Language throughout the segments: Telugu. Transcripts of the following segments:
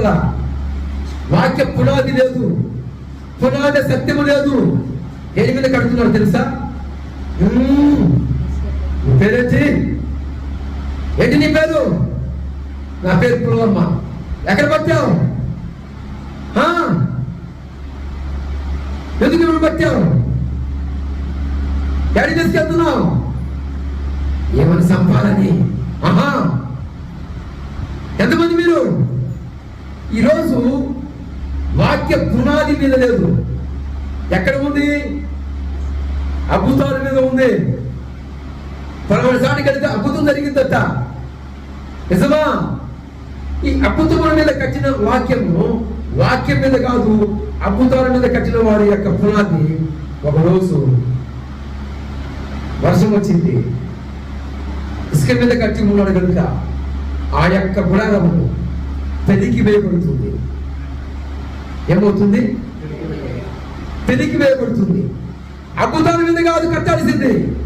కట్టల్లా వాక్య పునాది లేదు. పునాది సత్యము లేదు. దేని మీద కడుతున్నారు తెలుసా? పేరేంటి ఏంటి? నీ పేరు? నా పేరు పులవమ్మ. ఎక్కడ పట్టావు ఎందుకు నువ్వు పట్టావు డాడీ తీసుకెళ్తున్నావు ఏమని సంపాదని? ఆహా. ఎంతమంది మీరు? ఈరోజు వాక్య పునాది మీద లేదు. ఎక్కడ ఉంది? అద్భుతాల మీద ఉంది. పరమసానికి కలిగితే అద్భుతం జరిగిందట. నిజమా? ఈ అద్భుతముల మీద కట్టిన వాక్యము వాక్యం మీద కాదు అద్భుతాల మీద కట్టిన వారి యొక్క పునాది ఒకరోజు వర్షం వచ్చింది. ఇసుక మీద కట్టి ఉన్నాడు కనుక ఆ యొక్క గుణాలము పెదికి వేయబడుతుంది. ఏమవుతుంది? పెదికి వేయబడుతుంది. అద్భుతాల మీద కాదు కట్టాల్సింది.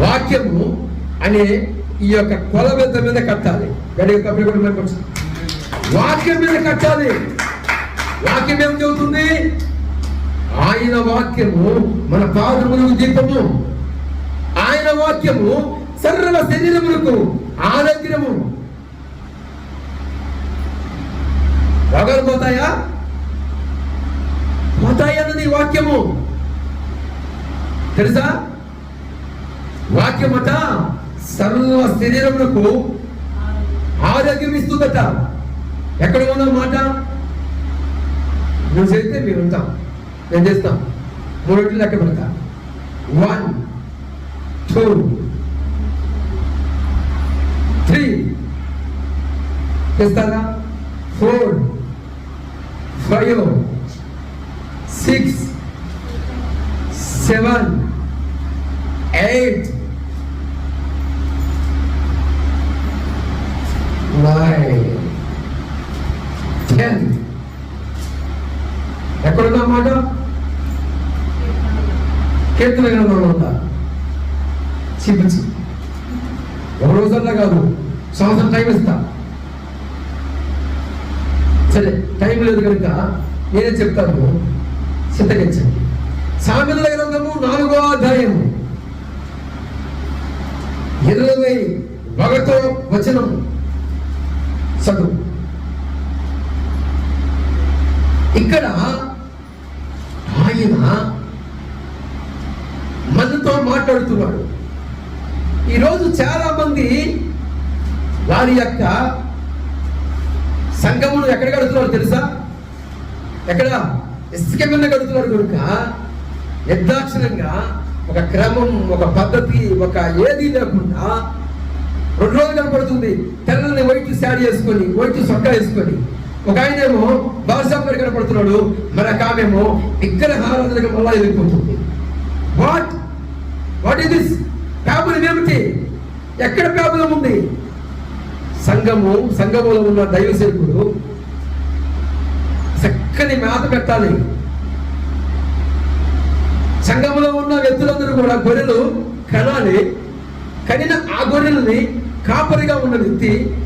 వాక్యము అనే ఈ యొక్క కొల మీద మీద కట్టాలి. గడిగ కపిలి వాక్యం మీద కట్టాలి. వాక్యం ఏం చెబుతుంది? ఆయన వాక్యము మన పాదములకు దీపము. ఆయన వాక్యము సర్వ శరీరములకు ఆరోగ్యము పోతాయా? పోతాయి అన్నది వాక్యము. తెలుసా? వాక్యమట సర్వ శరీరములకు ఆరోగ్యం ఇస్తుందట. ఎక్కడ ఉన్న మాట? నువ్వు చేస్తే మీరు ఉంటాం. నేను చేస్తాం. మూడు రొట్టెలు లెక్క పెడతా. వన్ టూ త్రీ చేస్తారా? Four five six seven eight nine ten. ఎక్కడున్నా మాట? కీర్తన గ్రంథంలో ఉందా? చూపించు. ఒక రోజన్నా కాదు సంవత్సరం టైం ఇస్తా. సరే టైం లేదు కనుక నేనే చెప్తాను. సిద్ధగించండి సామెతల గ్రంథము నాలుగో అధ్యాయము. ఇరవై ఒకటో వచనం. చదువు. ఇక్కడ ఆయన మనతో మాట్లాడుతున్నాడు. ఈరోజు చాలా మంది వారి యొక్క సంఘమును ఎక్కడ కడుతున్నారు తెలుసా? ఎక్కడ? ఇసుక మీద కడుతున్నారు కనుక నిర్దాక్షిణంగా ఒక క్రమం ఒక పద్ధతి ఒక ఏది లేకుండా రెండు రోజులు కనపడుతుంది. తెల్లని వైట్ శారీ వేసుకొని వైట్ సొక్కా వేసుకొని. ఒక ఆయన ఏమో బాసాపర్ కనపడుతున్నాడు. మరి ఒక ఆమెమో విగ్రహారాధనగా మళ్ళా వెళ్ళిపోతుంది. What what is this problem ఏమిటి? ఎక్కడ ప్రాబ్లం ఉంది? సంఘము సంఘములో ఉన్న దైవ సేవకుడు చక్కని మేత పెట్టాలి. సంఘములో ఉన్న వ్యక్తులందరూ కూడా గొర్రెలు కనాలి. కనిన ఆ గొర్రెలని కాపరిగా ఉన్న వ్యక్తి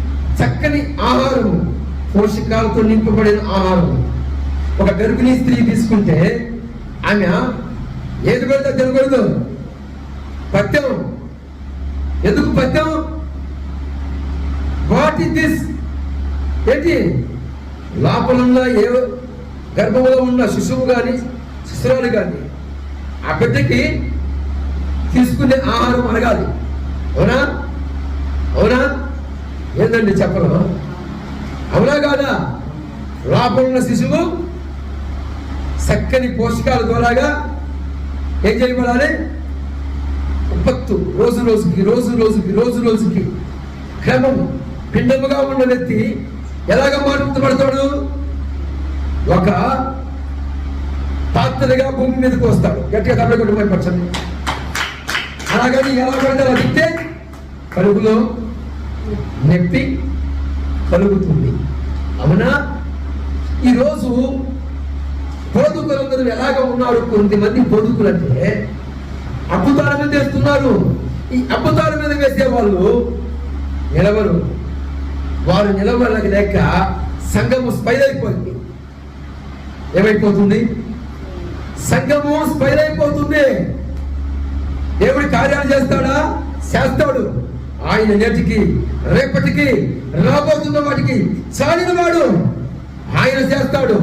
చక్కని ఆహారము పోషకాలతో నింపబడిన ఆహారం ఒక గర్భిణీ స్త్రీ తీసుకుంటే ఆమె ఏది పెడితే తినకూడదు. పత్యం. ఎందుకు పత్యం? వాట్ ఇస్ దిస్ ఏంటి? లోపలంలో ఏ గర్భంలో ఉన్న శిశువు కానీ శిశురాలు కానీ ఆ బిడ్డకి తీసుకునే ఆహారం అడగాలి. అవునా? అవునా? ఏందండి చెప్పను అవునా కాదా? లోపల ఉన్న శిశువు చక్కని పోషకాల ద్వారాగా ఏం చేయబడాలి? ఉత్పత్తు. రోజు రోజుకి రోజు రోజుకి రోజు రోజుకి క్రమం. పిండముగా ఉన్న వ్యక్తి ఎలాగ మార్చబడతాడు ఒక పాత్రగా భూమి మీదకి వస్తాడు. గట్టిగా తమిళ కొట్టి భయపరచండి అలాగని ఎలా పడితే అడిగితే కలుగులో నొప్పి కలుగుతుంది. అవునా? ఈరోజు బోధకులందరూ ఎలాగ ఉన్నారు? కొంతమంది బోధకులు అంటే అద్భుతాల మీద వేస్తున్నారు ఈ అద్భుతాల మీద వేసే వాళ్ళు నిలవరు వారు నిలబడలేక సంఘము స్పైల్ అయిపోయింది ఏమైపోతుంది? సంఘము స్పైల్ అయిపోతుంది దేవుడి కార్యాలు చేస్తాడా? చేస్తాడు. ఆయన నేటికి రేపటికి రాబోతున్న వాటికి చాలిన వాడు ఆయన చేస్తాడు.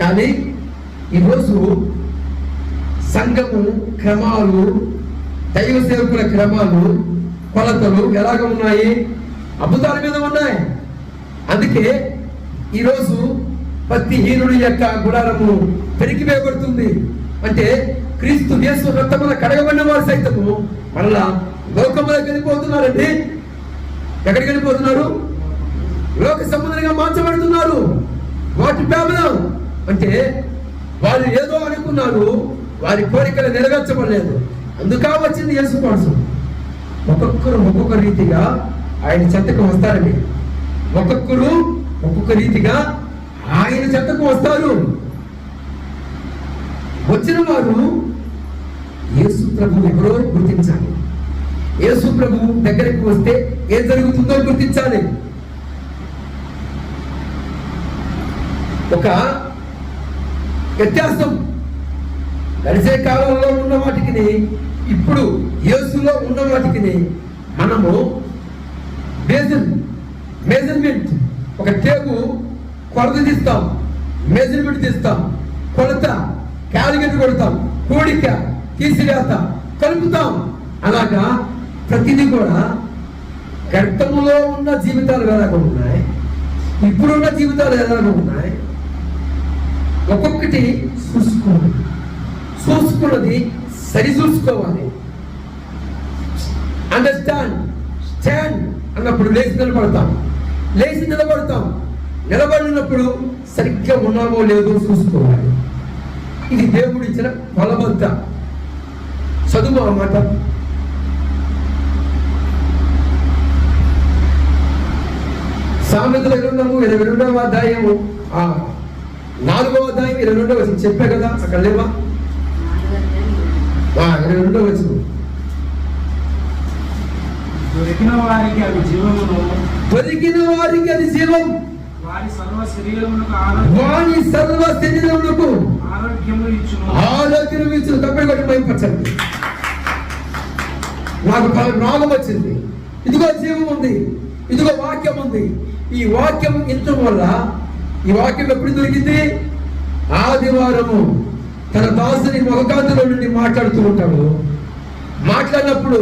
కానీ ఈరోజు సంఘము క్రమాలు దైవ సేవకుల క్రమాలు కొలతలు ఎలాగ ఉన్నాయి? అద్భుతాల మీద ఉన్నాయి. అందుకే ఈరోజు భక్తిహీనుడి యొక్క గుడారము పెరిగివేయబడుతుంది. అంటే క్రీస్తు యేసు రక్తమున కడగబడిన వారు సైతము మరలా లోకములకు వెళ్ళిపోతున్నారండి ఎక్కడికి వెళ్ళిపోతున్నారు లోక సంబంధంగా మార్చబడుతున్నారు. వాటి బ్యాబలం అంటే వారు ఏదో అనుకున్నారు. వారి కోరికలు నెరవేర్చబడలేదు. అందుకా వచ్చింది యేసు కోసం ఒక్కొక్కరు ఒక్కొక్క రీతిగా ఆయన చెంతకు వస్తారండి ఒక్కొక్కరు ఒక్కొక్క రీతిగా ఆయన చెత్తకు వస్తారు. వచ్చిన వారు యేసు ప్రభు ఎవరో గుర్తించాలి. యేసు ప్రభు దగ్గరికి వస్తే ఏం జరుగుతుందో గుర్తించాలి. ఒక వ్యత్యాసం. గడిచే కాలంలో ఉన్న వాటికి ఇప్పుడు యేసులో ఉన్న వాటికి మనము మేజర్ మెజర్మెంట్ ఒక టేపు కొలత తీస్తాం. మెజర్మెంట్ తీస్తాం. కొలత క్యాలిగెట్ కొడతాం. కూడిక తీసివేత కలుపుతాం. అలాగా ప్రతిదీ కూడా గతంలో ఉన్న జీవితాలు ఎలాగో ఉన్నాయి? ఇప్పుడున్న జీవితాలు ఎలాగో ఉన్నాయి? ఒక్కొక్కటి చూసుకోవాలి. చూసుకున్నది సరి చూసుకోవాలి అండర్స్టాండ్ స్టాండ్ అన్నప్పుడు లేచి నిలబడతాం. లేచి నిలబడతాం. నిలబడినప్పుడు సరిగ్గా ఉన్నామో లేదో చూసుకోవాలి. ఇది దేవుడు ఇచ్చిన బలవంత చదువు ఆ మాట. సామెతల గ్రంథము ఇరవై రెండవ అధ్యాయము. ఆ నాలుగవ అధ్యాయం ఇరవై రెండవ వచనం. చెప్పే కదా? అక్కడ లేవా? ఆ, ఇరవై రెండవ వచ్చిన దొరికిన వారికి అవి జీవమును. దొరికిన వారికి అది జీవం. వారి సర్వ శరీరములకు సర్వ ఆరోగ్యము ఇచ్చును. ఆరోగ్యం ఇచ్చిన. తప్పని బట్టి భయపరచండి నాకు రోగం వచ్చింది. ఇదిగో జీవం ఉంది. ఇదిగో వాక్యం ఉంది. ఈ వాక్యం ఇంచడం వల్ల ఈ వాక్యం ఎప్పుడు దొరికింది? ఆదివారము. తన దాసుని మొగకాంతలో నుండి మాట్లాడుతూ ఉంటాడు మాట్లాడినప్పుడు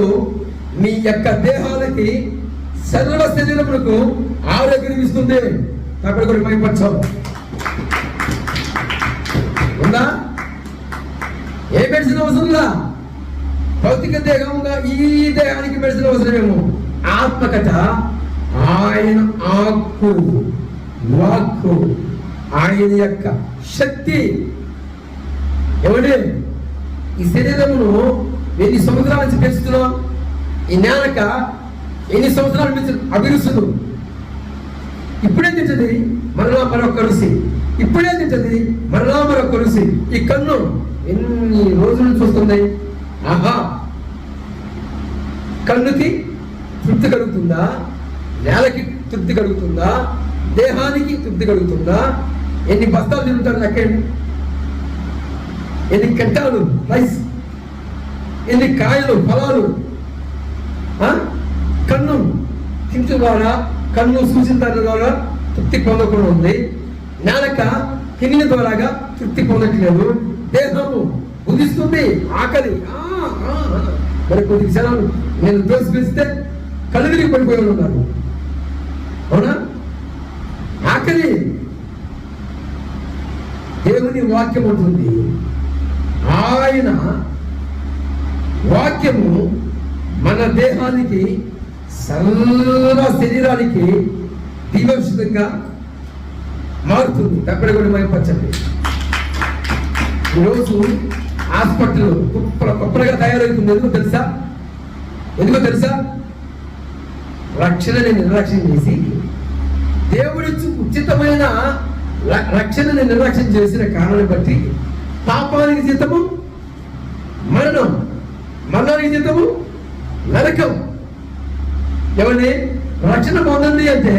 మీ యొక్క దేహాలకి సర్వ శరీరములకు ఆరోగ్యం ఇస్తుంది. అక్కడ కూడా భయపరచావు ఉందా? ఏ మెడిసిన్ అవసరంలా? భౌతిక దేహంగా ఈ దేహానికి మెడిసిన్ అవసరమేమో? ఆత్మకథ ఆయన ఆకు వాక్కు ఆయన యొక్క శక్తి. ఏమండి? ఈ శరీరమును ఎన్ని సముద్రాల నుంచి పెంచుతున్నాం? ఈ నేలక ఎన్ని సంవత్సరాలు నుంచి అభిరుసులు ఇప్పుడే తింటది మరలా మరొక రుసి ఇప్పుడే తింటది మరలా మరొక రుసి ఈ కన్ను ఎన్ని రోజులు చూస్తుంది వస్తుంది? ఆహా! కన్నుకి తృప్తి కలుగుతుందా? నేలకి తృప్తి కలుగుతుందా? దేహానికి తృప్తి కలుగుతుందా? ఎన్ని బస్తాలు తింటారు లెక్కండి ఎన్ని కట్టాలు రైస్? ఎన్ని కాయలు ఫలాలు? కన్ను. తింటు ద్వారా కన్ను చూసిన దాని ద్వారా తృప్తి పొందకుండా ఉంది. నాలక తినిన ద్వారాగా తృప్తి పొందట్లేదు. దేహము బుధిస్తుంది ఆకలి. ఆ, ఆ, మరి కొద్ది క్షణాలు నేను దోసి పిలిస్తే కళ్ళు తిరిగి పడిపోయి ఉన్నారు అవునా? ఆకలి. దేవుని వాక్యం ఉంటుంది ఆయన వాక్యము మన దేహానికి సర్వ శరీరానికి దీవోషితంగా మారుతుంది. తప్పటి కూడా మైపరచండి. ఈరోజు హాస్పిటల్ కుప్పల కుప్పలుగా తయారవుతుంది. ఎందుకు తెలుసా? ఎందుకు తెలుసా? రక్షణని నిర్లక్ష్యం చేసి దేవుడి ఉచితమైన రక్షణని నిర్లక్ష్యం చేసిన కారణాన్ని బట్టి పాపానికి జీతము మరణం మరణానికి జీతము నరకం. ఎవరిని? రక్షణ పొందండి అంటే